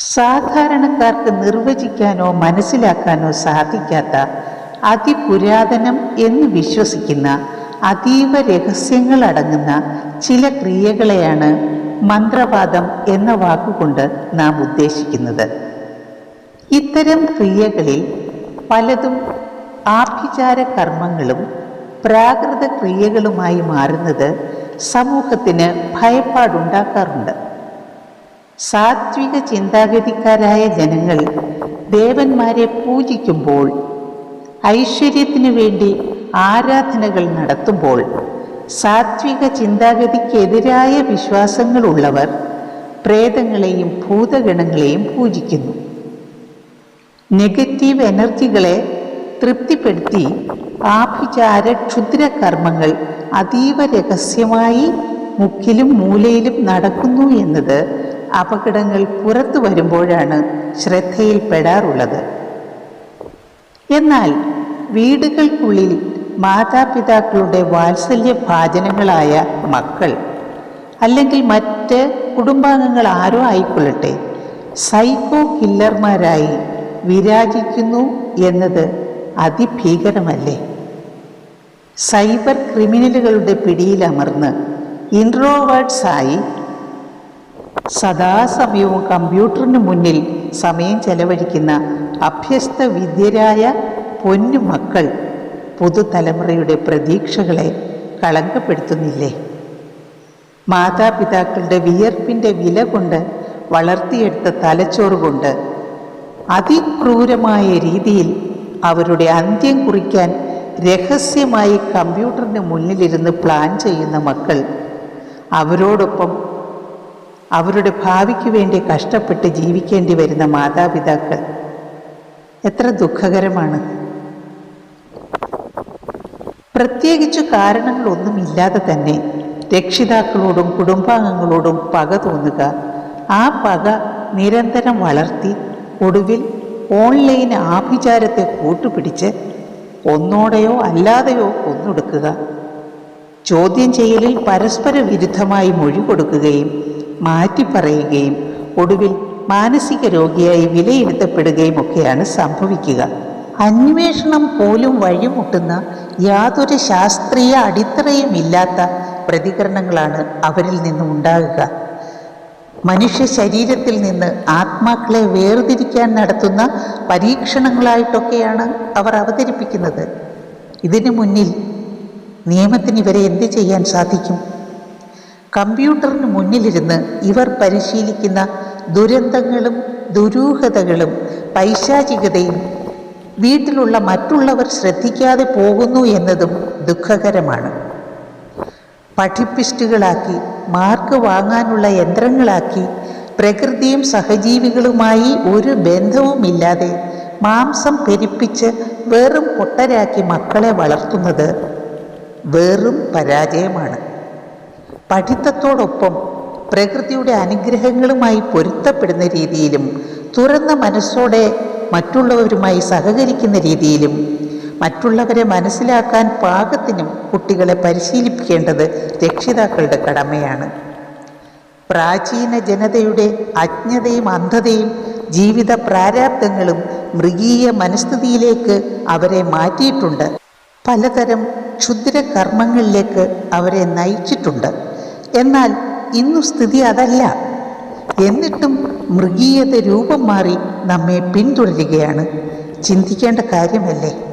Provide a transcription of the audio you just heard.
സാധാരണക്കാർക്ക് നിർവചിക്കാനോ മനസ്സിലാക്കാനോ സാധിക്കാത്ത അതിപുരാതനം എന്ന് വിശ്വസിക്കുന്ന അതീവ രഹസ്യങ്ങൾ അടങ്ങുന്ന ചില ക്രിയകളെയാണ് മന്ത്രവാദം എന്ന വാക്കുകൊണ്ട് നാം ഉദ്ദേശിക്കുന്നത്. ഇത്തരം ക്രിയകളിൽ പലതും ആഭിചാര കർമ്മങ്ങളും പ്രാകൃത ക്രിയകളുമായി മാറുന്നത് സമൂഹത്തിന് ഭയപ്പാടുണ്ടാക്കാറുണ്ട്. സാത്വിക ചിന്താഗതിക്കാരായ ജനങ്ങൾ ദേവന്മാരെ പൂജിക്കുമ്പോൾ ഐശ്വര്യത്തിനു വേണ്ടി ആരാധനകൾ നടത്തുമ്പോൾ സാത്വിക ചിന്താഗതിക്കെതിരായ വിശ്വാസങ്ങളുള്ളവർ പ്രേതങ്ങളെയും ഭൂതഗണങ്ങളെയും പൂജിക്കുന്നു. നെഗറ്റീവ് എനർജികളെ തൃപ്തിപ്പെടുത്തി ആഭിചാര ക്ഷുദ്രകർമ്മങ്ങൾ അതീവ രഹസ്യമായി മുക്കിലും മൂലയിലും നടക്കുന്നു എന്നത് അപകടങ്ങൾ പുറത്തു വരുമ്പോഴാണ് ശ്രദ്ധയിൽപ്പെടാറുള്ളത്. എന്നാൽ വീടുകൾക്കുള്ളിൽ മാതാപിതാക്കളുടെ വാത്സല്യ ഭാജനങ്ങളായ മക്കൾ അല്ലെങ്കിൽ മറ്റ് കുടുംബാംഗങ്ങൾ ആരോ ആയിക്കൊള്ളട്ടെ സൈക്കോ കില്ലർമാരായി വിരാജിക്കുന്നു എന്നത് അതിഭീകരമല്ലേ? സൈബർ ക്രിമിനലുകളുടെ പിടിയിലമർന്ന് ഇൻട്രോവേർട്സായി സദാസമയവും കമ്പ്യൂട്ടറിന് മുന്നിൽ സമയം ചെലവഴിക്കുന്ന അഭ്യസ്ത വിദ്യരായ പൊന്നു മക്കൾ പുതുതലമുറയുടെ പ്രതീക്ഷകളെ കളങ്കപ്പെടുത്തുന്നില്ലേ? മാതാപിതാക്കളുടെ വിയർപ്പിന്റെ വില കൊണ്ട് വളർത്തിയെടുത്ത തലച്ചോറ് കൊണ്ട് അതിക്രൂരമായ രീതിയിൽ അവരുടെ അന്ത്യം കുറിക്കാൻ രഹസ്യമായി കമ്പ്യൂട്ടറിന് മുന്നിലിരുന്ന് പ്ലാൻ ചെയ്യുന്ന മക്കൾ അവരോടൊപ്പം അവരുടെ ഭാവിക്ക് വേണ്ടി കഷ്ടപ്പെട്ട് ജീവിക്കേണ്ടി വരുന്ന മാതാപിതാക്കൾ. എത്ര ദുഃഖകരമാണ്. പ്രത്യേകിച്ചു കാരണങ്ങളൊന്നുമില്ലാതെ തന്നെ രക്ഷിതാക്കളോടും കുടുംബാംഗങ്ങളോടും പക തോന്നുക. ആ പക നിരന്തരം വളർത്തി ഒടുവിൽ ഓൺലൈൻ ആഭിചാരത്തെ കൂട്ടുപിടിച്ച് ഒന്നോടെയോ അല്ലാതെയോ കൊന്നൊടുക്കുക. ചോദ്യം ചെയ്യലിൽ പരസ്പര വിരുദ്ധമായി മൊഴി കൊടുക്കുകയും മാറ്റിപ്പറയുകയും ഒടുവിൽ മാനസിക രോഗിയായി വിലയിരുത്തപ്പെടുകയും ഒക്കെയാണ് സംഭവിക്കുക. അന്വേഷണം പോലും വഴിമുട്ടുന്ന യാതൊരു ശാസ്ത്രീയ അടിത്തറയും ഇല്ലാത്ത പ്രതികരണങ്ങളാണ് അവരിൽ നിന്നും ഉണ്ടാകുക. മനുഷ്യ ശരീരത്തിൽ നിന്ന് ആത്മാക്കളെ വേർതിരിക്കാൻ നടത്തുന്ന പരീക്ഷണങ്ങളായിട്ടൊക്കെയാണ് അവർ അവതരിപ്പിക്കുന്നത്. ഇതിനു മുന്നിൽ നിയമത്തിന് ഇവരെ എന്ത് ചെയ്യാൻ സാധിക്കും? കമ്പ്യൂട്ടറിന് മുന്നിലിരുന്ന് ഇവർ പരിശീലിക്കുന്ന ദുരന്തങ്ങളും ദുരൂഹതകളും പൈശാചികതയും വീട്ടിലുള്ള മറ്റുള്ളവർ ശ്രദ്ധിക്കാതെ പോകുന്നു എന്നതും ദുഃഖകരമാണ്. പഠിപ്പിസ്റ്റുകളാക്കി മാർക്ക് വാങ്ങാനുള്ള യന്ത്രങ്ങളാക്കി പ്രകൃതിയും സഹജീവികളുമായി ഒരു ബന്ധവുമില്ലാതെ മാംസം പെരിപ്പിച്ച് വെറും പൊട്ടരാക്കി മക്കളെ വളർത്തുന്നത് വെറും പരാജയമാണ്. പഠിത്തത്തോടൊപ്പം പ്രകൃതിയുടെ അനുഗ്രഹങ്ങളുമായി പൊരുത്തപ്പെടുന്ന രീതിയിലും തുറന്ന മനസ്സോടെ മറ്റുള്ളവരുമായി സഹകരിക്കുന്ന രീതിയിലും മറ്റുള്ളവരെ മനസ്സിലാക്കാൻ പാകത്തിനും കുട്ടികളെ പരിശീലിപ്പിക്കേണ്ടത് രക്ഷിതാക്കളുടെ കടമയാണ്. പ്രാചീന ജനതയുടെ അജ്ഞതയും അന്ധതയും ജീവിത പ്രാരാബ്ദങ്ങളും മൃഗീയ മനസ്ഥിതിയിലേക്ക് അവരെ മാറ്റിയിട്ടുണ്ട്. പലതരം ക്ഷുദ്ര കർമ്മങ്ങളിലേക്ക് അവരെ നയിച്ചിട്ടുണ്ട്. എന്നാൽ ഇന്നു സ്ഥിതി അതല്ല. എന്നിട്ടും മൃഗീയത രൂപം മാറി നമ്മെ പിന്തുടരുകയാണ്. ചിന്തിക്കേണ്ട കാര്യമല്ലേ?